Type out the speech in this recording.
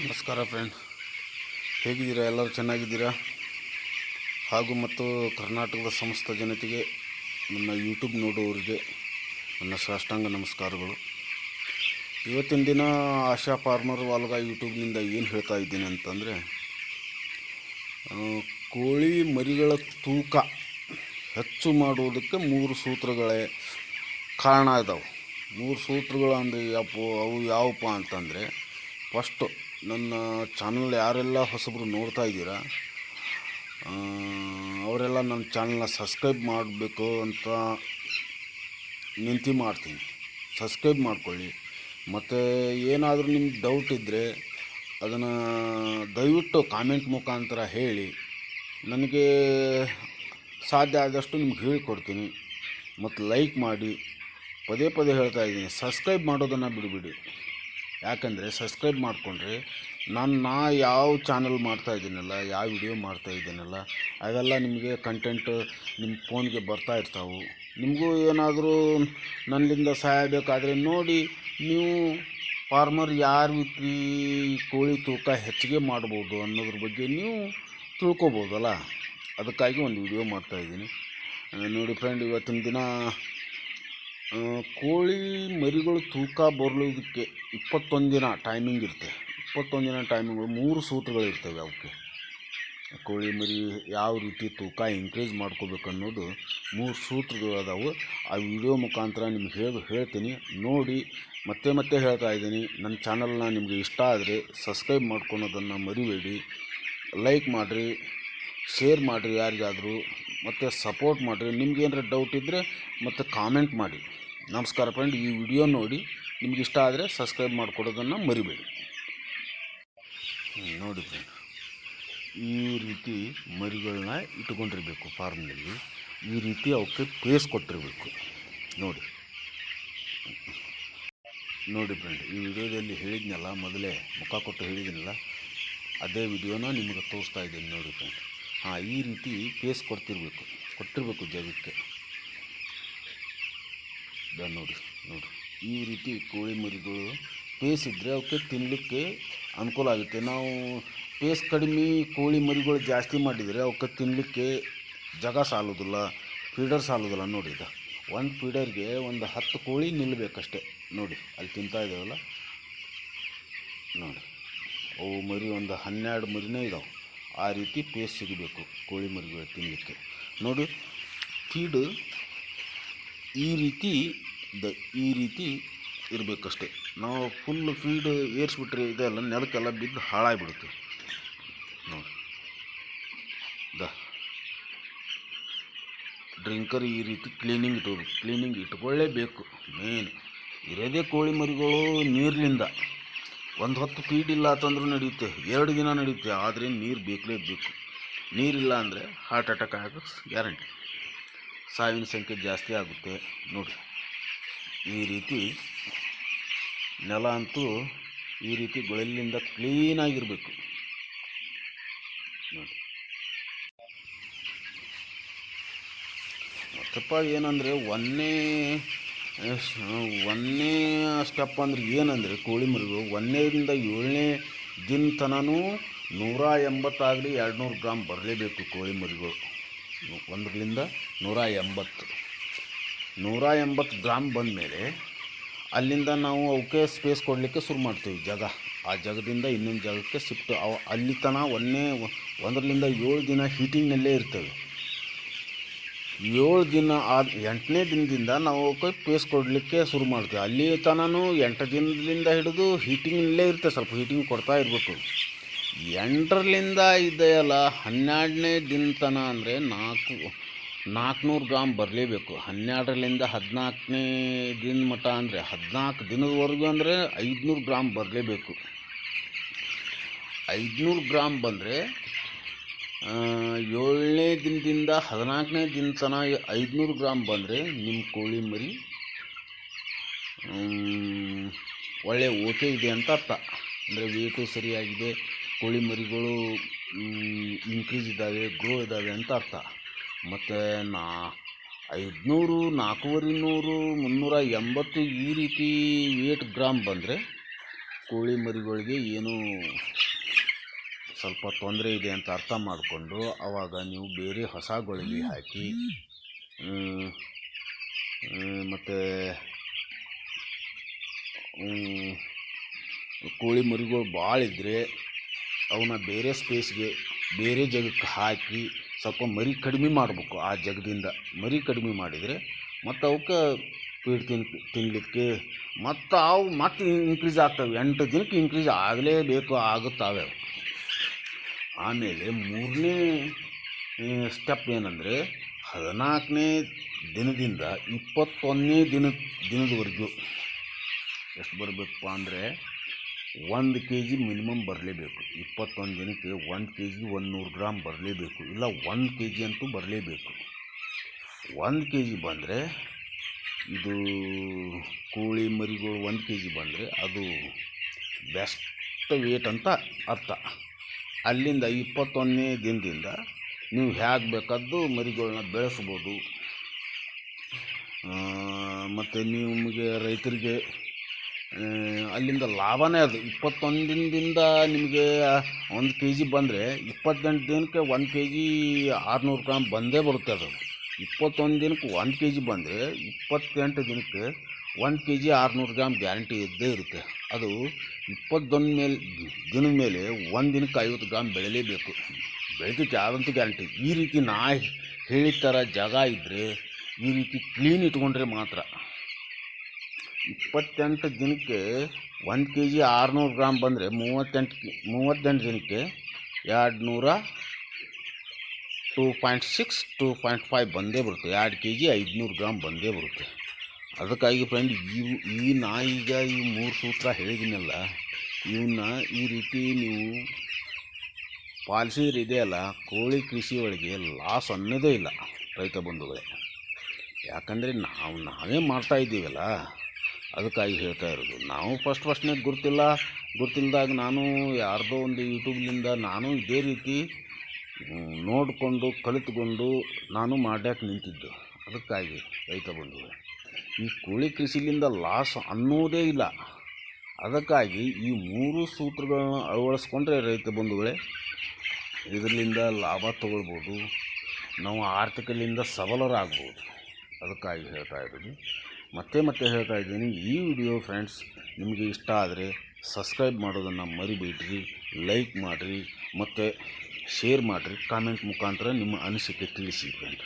ನಮಸ್ಕಾರ ಫ್ರೆಂಡ್ ಹೇಗಿದ್ದೀರಾ? ಎಲ್ಲರೂ ಚೆನ್ನಾಗಿದ್ದೀರಾ? ಹಾಗೂ ಮತ್ತು ಕರ್ನಾಟಕದ ಸಮಸ್ತ ಜನತೆಗೆ ನನ್ನ ಯೂಟ್ಯೂಬ್ ನೋಡುವವರಿಗೆ ನನ್ನ ಸಾಷ್ಟಾಂಗ ನಮಸ್ಕಾರಗಳು. ಇವತ್ತಿನ ದಿನ ಆಶಾ ಫಾರ್ಮರ್ ವಾಲ್ಗ ಯೂಟ್ಯೂಬ್ನಿಂದ ಏನು ಹೇಳ್ತಾ ಇದ್ದೀನಿ ಅಂತಂದರೆ ಕೋಳಿ ಮರಿಗಳ ತೂಕ ಹೆಚ್ಚು ಮಾಡುವುದಕ್ಕೆ ಮೂರು ಸೂತ್ರಗಳೇ ಕಾರಣ ಇದಾವೆ. ಮೂರು ಸೂತ್ರಗಳು ಅಂದರೆ ಯಾವ ಅವು ಯಾವಪ್ಪ ಅಂತಂದರೆ ಫಸ್ಟು ನನ್ನ ಚಾನಲ್ ಯಾರೆಲ್ಲ ಹೊಸಬರು ನೋಡ್ತಾ ಇದ್ದೀರಾ ಅವರೆಲ್ಲ ನನ್ನ ಚಾನಲ್ನ ಸಬ್ಸ್ಕ್ರೈಬ್ ಮಾಡಬೇಕು ಅಂತ ನಿಂತಿ ಮಾಡ್ತೀನಿ. ಸಬ್ಸ್ಕ್ರೈಬ್ ಮಾಡ್ಕೊಳ್ಳಿ. ಮತ್ತು ಏನಾದರೂ ನಿಮ್ಗೆ ಡೌಟ್ ಇದ್ದರೆ ಅದನ್ನು ದಯವಿಟ್ಟು ಕಾಮೆಂಟ್ ಮುಖಾಂತರ ಹೇಳಿ. ನನಗೆ ಸಾಧ್ಯ ಆದಷ್ಟು ನಿಮ್ಗೆ ಹೇಳಿಕೊಡ್ತೀನಿ. ಮತ್ತು ಲೈಕ್ ಮಾಡಿ. ಪದೇ ಪದೇ ಹೇಳ್ತಾ ಇದ್ದೀನಿ. ಸಬ್ಸ್ಕ್ರೈಬ್ ಮಾಡೋದನ್ನು ಬಿಡಬೇಡಿ. ಯಾಕಂದರೆ ಸಬ್ಸ್ಕ್ರೈಬ್ ಮಾಡಿಕೊಂಡ್ರೆ ನಾನು ನಾ ಯಾವ ಚಾನಲ್ ಮಾಡ್ತಾ ಇದ್ದೀನಲ್ಲ, ಯಾವ ವಿಡಿಯೋ ಮಾಡ್ತಾ ಇದ್ದೀನಲ್ಲ ಅವೆಲ್ಲ ನಿಮಗೆ ಕಂಟೆಂಟ್ ನಿಮ್ಮ ಫೋನ್ಗೆ ಬರ್ತಾ ಇರ್ತಾವೆ. ನಿಮಗೂ ಏನಾದರೂ ನನ್ನಿಂದ ಸಹಾಯ ಬೇಕಾದರೆ ನೋಡಿ, ನೀವು ಫಾರ್ಮರ್ ಯಾರ ರೀತಿ ಕೋಳಿ ತೂಕ ಹೆಚ್ಚಿಗೆ ಮಾಡ್ಬೋದು ಅನ್ನೋದ್ರ ಬಗ್ಗೆ ನೀವು ತಿಳ್ಕೊಬೋದಲ್ಲ. ಅದಕ್ಕಾಗಿ ಒಂದು ವಿಡಿಯೋ ಮಾಡ್ತಾಯಿದ್ದೀನಿ ನೋಡಿ ಫ್ರೆಂಡ್ ಇವತ್ತಿನ ದಿನ ಕೋಳಿ ಮರಿಗಳು ತೂಕ ಬರಲೋದಕ್ಕೆ ಇಪ್ಪತ್ತೊಂದು ದಿನ ಟೈಮಿಂಗ್ ಇರುತ್ತೆ. ಇಪ್ಪತ್ತೊಂದು ದಿನ ಟೈಮಿಂಗ್ಗಳು ಮೂರು ಸೂತ್ರಗಳಿರ್ತವೆ ಅವಕ್ಕೆ. ಕೋಳಿ ಮರಿ ಯಾವ ರೀತಿ ತೂಕ ಇನ್ಕ್ರೀಸ್ ಮಾಡ್ಕೋಬೇಕು ಅನ್ನೋದು ಮೂರು ಸೂತ್ರಗಳು ಅದಾವು. ಆ ವಿಡಿಯೋ ಮುಖಾಂತರ ನಿಮ್ಗೆ ಹೇಳಿ, ಹೇಳ್ತೀನಿ. ನೋಡಿ, ಮತ್ತೆ ಮತ್ತೆ ಹೇಳ್ತಾ ಇದ್ದೀನಿ. ನನ್ನ ಚಾನಲ್ನ ನಿಮಗೆ ಇಷ್ಟ ಆದರೆ ಸಬ್ಸ್ಕ್ರೈಬ್ ಮಾಡ್ಕೊಳೋದನ್ನು ಮರಿಬೇಡಿ. ಲೈಕ್ ಮಾಡಿರಿ ಶೇರ್ ಮಾಡಿರಿ ಯಾರಿಗಾದರೂ. ಮತ್ತು ಸಪೋರ್ಟ್ ಮಾಡಿರಿ. ನಿಮ್ಗೆ ಏನಾರ ಡೌಟ್ ಇದ್ದರೆ ಮತ್ತು ಕಾಮೆಂಟ್ ಮಾಡಿ. ನಮಸ್ಕಾರ ಫ್ರೆಂಡ್ ಈ ವಿಡಿಯೋ ನೋಡಿ. ನಿಮ್ಗೆ ಇಷ್ಟ ಆದರೆ ಸಬ್ಸ್ಕ್ರೈಬ್ ಮಾಡಿಕೊಡೋದನ್ನು ಮರಿಬೇಡಿ. ನೋಡಿ ಫ್ರೆಂಡ್ ಈ ರೀತಿ ಮರಿಗಳನ್ನ ಇಟ್ಕೊಂಡಿರಬೇಕು ಫಾರ್ಮ್ನಲ್ಲಿ ಈ ರೀತಿ ಅವಕ್ಕೆ ಪೇಸ್ ಕೊಟ್ಟಿರಬೇಕು. ನೋಡಿ. ನೋಡಿ ಫ್ರೆಂಡ್ ಈ ವಿಡಿಯೋದಲ್ಲಿ ಹೇಳಿದ್ನಲ್ಲ ಮೊದಲೇ, ಮುಖ ಕೊಟ್ಟು ಹೇಳಿದ್ದೀನಲ್ಲ ಅದೇ ವಿಡಿಯೋನ ನಿಮಗೆ ತೋರಿಸ್ತಾ ಇದ್ದೀನಿ ನೋಡಿ ಫ್ರೆಂಡ್ ಈ ರೀತಿ ಪೇಸ್ ಕೊಡ್ತಿರ್ಬೇಕು, ಕೊಟ್ಟಿರಬೇಕು ಜಗಕ್ಕೆ. ನೋಡಿ ನೋಡಿ. ಈ ರೀತಿ ಕೋಳಿ ಮರಿಗಳು ಪೇಸ್ ಇದ್ದರೆ ಅವಕ್ಕೆ ತಿನ್ನಲಿಕ್ಕೆ ಅನುಕೂಲ ಆಗುತ್ತೆ. ನಾವು ಪೇಸ್ ಕಡಿಮೆ ಕೋಳಿ ಮರಿಗಳು ಜಾಸ್ತಿ ಮಾಡಿದರೆ ಅವಕ್ಕೆ ತಿನ್ನಲಿಕ್ಕೆ ಜಾಗ ಸಾಲೋದಿಲ್ಲ, ಫೀಡರ್ ಸಾಲೋದಿಲ್ಲ ನೋಡಿ ಇದು. ಒಂದು ಫೀಡರ್ಗೆ ಒಂದು ಹತ್ತು ಕೋಳಿ ನಿಲ್ಲಬೇಕಷ್ಟೆ. ನೋಡಿ, ಅಲ್ಲಿ ತಿಂತಾ ಇದ್ದಾವಲ್ಲ? ನೋಡಿ. ಅವು ಮರಿ ಒಂದು ಹನ್ನೆರಡು ಮರಿನೇ ಇದಾವೆ. ಆ ರೀತಿ ಪೇಸ್ ಸಿಗಬೇಕು ಕೋಳಿ ಮರಿಗಳು ತಿನ್ನಲಿಕ್ಕೆ ನೋಡಿ ಫೀಡು ಈ ರೀತಿ ದ, ಈ ರೀತಿ ಇರಬೇಕಷ್ಟೆ. ನಾವು ಫುಲ್ ಫೀಡ್ ಏರಿಸ್ಬಿಟ್ರೆ ಇದೆಲ್ಲ ನೆಲಕ್ಕೆಲ್ಲ ಬಿದ್ದು ಹಾಳಾಗಿಬಿಡುತ್ತೆ. ನೋಡಿ. ದ ಡ್ರಿಂಕರ್ ಈ ರೀತಿ ಕ್ಲೀನಿಂಗ್ ಇಟ್ಕೋಬೇಕು. ಕ್ಲೀನಿಂಗ್ ಇಟ್ಕೊಳ್ಳೇಬೇಕು. ಮೇನ್ ಇರೋದೇ ಕೋಳಿ ಮರಿಗಳು ನೀರಿನಿಂದ ಒಂದು ಹೊತ್ತು ಫೀಡ್ ಇಲ್ಲ ಅಂತಂದ್ರೂ ನಡೆಯುತ್ತೆ, ಎರಡು ದಿನ ನಡೆಯುತ್ತೆ, ಆದರೆ ನೀರು ಬೇಕೇ ಬೇಕು. ನೀರಿಲ್ಲ ಅಂದರೆ ಹಾರ್ಟ್ ಅಟ್ಯಾಕ್ ಆಗೋಕ್ಕೆ ಗ್ಯಾರಂಟಿ ಸಾವಿನ ಸಂಖ್ಯೆ ಜಾಸ್ತಿ ಆಗುತ್ತೆ ನೋಡಿ. ಈ ರೀತಿ ನೆಲ ಅಂತೂ ಈ ರೀತಿ ಗೊಳಲಿಂದ ಕ್ಲೀನಾಗಿರಬೇಕು ನೋಡಿ. ಮತ್ತಪ್ಪ ಏನಂದರೆ ಒಂದನೇ ಒಂದನೇ ಸ್ಟೆಪ್ ಅಂದ್ರೆ ಏನಂದರೆ ಕೋಳಿ ಮರಿಗಳು ಒಂದನೇದಿಂದ ಏಳನೇ ದಿನ ತನೂ ನೂರ ಎಂಬತ್ತಾಗಲಿ ಎರಡು ನೂರು ಗ್ರಾಮ್ ಬರಲೇಬೇಕು ಕೋಳಿ ಮರಿಗಳು. ಒಂದರಿಂದ ನೂರ ಎಂಬತ್ತು. ನೂರ ಎಂಬತ್ತು ಗ್ರಾಮ್ ಬಂದಮೇಲೆ ಅಲ್ಲಿಂದ ನಾವು ಅವಕ್ಕೆ ಸ್ಪೇಸ್ ಕೊಡಲಿಕ್ಕೆ ಶುರು ಮಾಡ್ತೀವಿ ಜಾಗ. ಆ ಜಾಗದಿಂದ ಇನ್ನೊಂದು ಜಾಗಕ್ಕೆ ಶಿಫ್ಟ್ ಅಲ್ಲಿ ತನ ಒಂದನೇ ಒಂದರಿಂದ ಏಳು ದಿನ ಹೀಟಿಂಗ್ನಲ್ಲೇ ಇರ್ತವೆ. ಏಳು ದಿನ ಆದ ಎಂಟನೇ ದಿನದಿಂದ ನಾವು ಪೇಸ್ ಕೊಡಲಿಕ್ಕೆ ಶುರು ಮಾಡ್ತೀವಿ. ಅಲ್ಲಿ ತನೂ ಎಂಟು ದಿನದಿಂದ ಹಿಡಿದು ಹೀಟಿಂಗ್ನಲ್ಲೇ ಇರುತ್ತೆ. ಸ್ವಲ್ಪ ಹೀಟಿಂಗ್ ಕೊಡ್ತಾ ಇರಬೇಕು. ಎಂಟರಲಿಂದ ಇದೆಯಲ್ಲ, ಹನ್ನೆರಡನೇ ದಿನ ತನ ಅಂದರೆ ನಾಲ್ಕು, ನಾಲ್ಕುನೂರು ಗ್ರಾಮ್ ಬರಲೇಬೇಕು. ಹನ್ನೆರಡರಿಂದ ಹದಿನಾಲ್ಕನೇ ದಿನ ಮಟ್ಟ ಅಂದರೆ ಹದಿನಾಲ್ಕು ದಿನದವರೆಗೂ ಅಂದರೆ ಐದುನೂರು ಗ್ರಾಮ್ ಬರಲೇಬೇಕು. ಐದುನೂರು ಗ್ರಾಮ್ ಬಂದರೆ ಏಳನೇ ದಿನದಿಂದ ಹದಿನಾಲ್ಕನೇ ದಿನ ತನಕ ಐದುನೂರು ಗ್ರಾಮ್ ಬಂದರೆ ನಿಮ್ಮ ಕೋಳಿ ಮರಿ ಒಳ್ಳೆ ಓಕೆ ಇದೆ ಅಂತ ಅರ್ಥ. ಅಂದರೆ ವೇಟು ಸರಿಯಾಗಿದೆ, ಕೋಳಿ ಮರಿಗಳು ಇನ್ಕ್ರೀಸ್ ಇದ್ದಾವೆ ಗ್ರೋ ಇದ್ದಾವೆ ಅಂತ ಅರ್ಥ. ಮತ್ತು ನಾ, ಐದುನೂರು, ನಾಲ್ಕೂವರೆ ನೂರು, ಮುನ್ನೂರ ಎಂಬತ್ತು ಈ ರೀತಿ ವೇಟ್ ಗ್ರಾಮ್ ಬಂದರೆ ಕೋಳಿ ಮರಿಗಳಿಗೆ ಏನು ಸ್ವಲ್ಪ ತೊಂದರೆ ಇದೆ ಅಂತ ಅರ್ಥ ಮಾಡಿಕೊಂಡು ಆವಾಗ ನೀವು ಬೇರೆ ಹೊಸ ಗುಳಿಗೆ ಹಾಕಿ ಮತ್ತು ಕೋಳಿ ಮರಿಗಳು ಭಾಳ ಇದ್ದರೆ ಅವನ್ನ ಬೇರೆ ಸ್ಪೇಸ್ಗೆ ಬೇರೆ ಜಾಗಕ್ಕೆ ಹಾಕಿ ಸ್ವಲ್ಪ ಮರಿ ಕಡಿಮೆ ಮಾಡಬೇಕು ಆ ಜಾಗದಿಂದ. ಮರಿ ಕಡಿಮೆ ಮಾಡಿದರೆ ಮತ್ತು ಅವಕ್ಕೆ ಫೀಡ್ ತಿನ್ ತಿನ್ನಲಿಕ್ಕೆ ಮತ್ತು ಅವು ಮತ್ತೆ ಇನ್ಕ್ರೀಸ್ ಆಗ್ತವೆ. ಎಂಟು ದಿನಕ್ಕೆ ಇನ್ಕ್ರೀಸ್ ಆಗಲೇಬೇಕು, ಆಗುತ್ತವೆ. ಆಮೇಲೆ ಮೂರನೇ ಸ್ಟೆಪ್ ಏನಂದರೆ ಹದಿನಾಲ್ಕನೇ ದಿನದಿಂದ ಇಪ್ಪತ್ತೊಂದನೇ ದಿನ, ದಿನದವರೆಗೂ ಎಷ್ಟು ಬರಬೇಕಪ್ಪ ಅಂದರೆ ಒಂದು ಕೆ ಜಿ ಮಿನಿಮಮ್ ಬರಲೇಬೇಕು. ಇಪ್ಪತ್ತೊಂದು ದಿನಕ್ಕೆ ಒಂದು ಕೆ ಜಿ ಒಂದು ನೂರು ಗ್ರಾಮ್ ಬರಲೇಬೇಕು. ಇಲ್ಲ, ಒಂದು ಕೆ ಜಿ ಅಂತೂ ಬರಲೇಬೇಕು. ಒಂದು ಕೆ ಜಿ ಬಂದರೆ ಇದು ಕೋಳಿ ಮರಿಗಳು ಒಂದು ಕೆ ಜಿ ಬಂದರೆ ಅದು ಬೆಸ್ಟ್ ವೇಟ್ ಅಂತ ಅರ್ಥ. ಅಲ್ಲಿಂದ ಇಪ್ಪತ್ತೊಂದನೇ ದಿನದಿಂದ ನೀವು ಹೇಗೆ ಬೇಕಾದ್ದು ಮರಿಗಳನ್ನ ಬೆಳೆಸ್ಬೋದು. ಮತ್ತು ನಿಮಗೆ ರೈತರಿಗೆ ಅಲ್ಲಿಂದ ಲಾಭನೇ ಅದು. ಇಪ್ಪತ್ತೊಂದು ದಿನದಿಂದ ನಿಮಗೆ ಒಂದು ಕೆ ಜಿ ಬಂದರೆ ಇಪ್ಪತ್ತೆಂಟು ದಿನಕ್ಕೆ ಒಂದು ಕೆ ಜಿ ಆರುನೂರು ಗ್ರಾಮ್ ಬಂದೇ ಬರುತ್ತೆ ಅದು. ಇಪ್ಪತ್ತೊಂದು ದಿನಕ್ಕೆ ಒಂದು ಕೆ ಜಿ ಬಂದರೆ ಇಪ್ಪತ್ತೆಂಟು ದಿನಕ್ಕೆ ಒಂದು ಕೆ ಜಿ ಆರುನೂರು ಗ್ರಾಮ್ ಗ್ಯಾರಂಟಿ ಇದ್ದೇ ಇರುತ್ತೆ. ಅದು ಇಪ್ಪತ್ತೊಂದು ಮೇಲೆ ದಿನದ ಮೇಲೆ ಒಂದು ದಿನಕ್ಕೆ ಐವತ್ತು ಗ್ರಾಮ್ ಬೆಳಲೇಬೇಕು ಬೆಳೆದಕ್ಕೆ ಯಾವಂತೂ ಗ್ಯಾರಂಟಿ. ಈ ರೀತಿ ನಾ ಹೇಳಿದ ಥರ ಜಾಗ ಇದ್ದರೆ ಈ ರೀತಿ ಕ್ಲೀನ್ ಇಟ್ಕೊಂಡ್ರೆ ಮಾತ್ರ. ಇಪ್ಪತ್ತೆಂಟು ದಿನಕ್ಕೆ ಒಂದು ಕೆ ಜಿ ಆರುನೂರು ಗ್ರಾಮ್ ಬಂದರೆ ಮೂವತ್ತೆಂಟು ಮೂವತ್ತೆಂಟು ದಿನಕ್ಕೆ ಎರಡು ನೂರ two point six, two point five ಬಂದೇ ಬರುತ್ತೆ. ಎರಡು ಕೆ ಜಿ ಐದುನೂರು ಗ್ರಾಮ್ ಬಂದೇ ಬರುತ್ತೆ. ಅದಕ್ಕಾಗಿ ಫ್ರೆಂಡ್ ಇವು, ಈ ನಾ ಈಗ ಈ ಮೂರು ಸೂತ್ರ ಹೇಳಿದ್ದೀನಲ್ಲ ಇವನ್ನ ಈ ರೀತಿ ನೀವು ಪಾಲಿಸಿದ್ರೆ ಇದೆಯಲ್ಲ ಕೋಳಿ ಕೃಷಿ ಒಳಗೆ ಲಾಸ್ ಅನ್ನೋದೇ ಇಲ್ಲ ರೈತ ಬಂಧುಗಳೇ. ಯಾಕಂದರೆ ನಾವು, ನಾವೇ ಮಾಡ್ತಾ ಇದ್ದೀವಲ್ಲ, ಅದಕ್ಕಾಗಿ ಹೇಳ್ತಾ ಇರೋದು. ನಾವು ಫಸ್ಟ್ ಫಸ್ಟ್ನೇ ಗುರ್ತಿಲ್ಲ, ಗುರ್ತಿಲ್ದಾಗ ನಾನು ಯಾರ್ದೋ ಒಂದು ಯೂಟ್ಯೂಬ್ನಿಂದ ನಾನು ಇದೇ ರೀತಿ ನೋಡಿಕೊಂಡು ಕಲಿತುಕೊಂಡು ನಾನು ಮಾಡ್ಯಾಕೆ ನಿಂತಿದ್ದು. ಅದಕ್ಕಾಗಿ ರೈತ ಬಂಧುಗಳೇ. ಈ ಕೋಳಿ ಕೃಷಿಲಿಂದ ಲಾಸ್ ಅನ್ನೋದೇ ಇಲ್ಲ. ಅದಕ್ಕಾಗಿ ಈ ಮೂರು ಸೂತ್ರಗಳನ್ನ ಅಳವಡಿಸ್ಕೊಂಡ್ರೆ ರೈತ ಬಂಧುಗಳೇ, ಇದರಿಂದ ಲಾಭ ತಗೊಳ್ಬೋದು, ನಾವು ಆರ್ಥಿಕದಿಂದ ಸಬಲರಾಗ್ಬೋದು. ಅದಕ್ಕಾಗಿ ಹೇಳ್ತಾ ಇದ್ದೀನಿ. ಮತ್ತೆ ಮತ್ತೆ ಹೇಳ್ತಾ ಇದ್ದೀನಿ. ಈ ವಿಡಿಯೋ ಫ್ರೆಂಡ್ಸ್, ನಿಮಗೆ ಇಷ್ಟ ಆದರೆ ಸಬ್ಸ್ಕ್ರೈಬ್ ಮಾಡೋದನ್ನು ಮರಿಬೇಡ್ರಿ, ಲೈಕ್ ಮಾಡಿರಿ, ಮತ್ತು ಶೇರ್ ಮಾಡಿರಿ, ಕಾಮೆಂಟ್ ಮುಖಾಂತರ ನಿಮ್ಮ ಅನಿಸಿಕೆ ತಿಳಿಸಿ ಫ್ರೆಂಡ್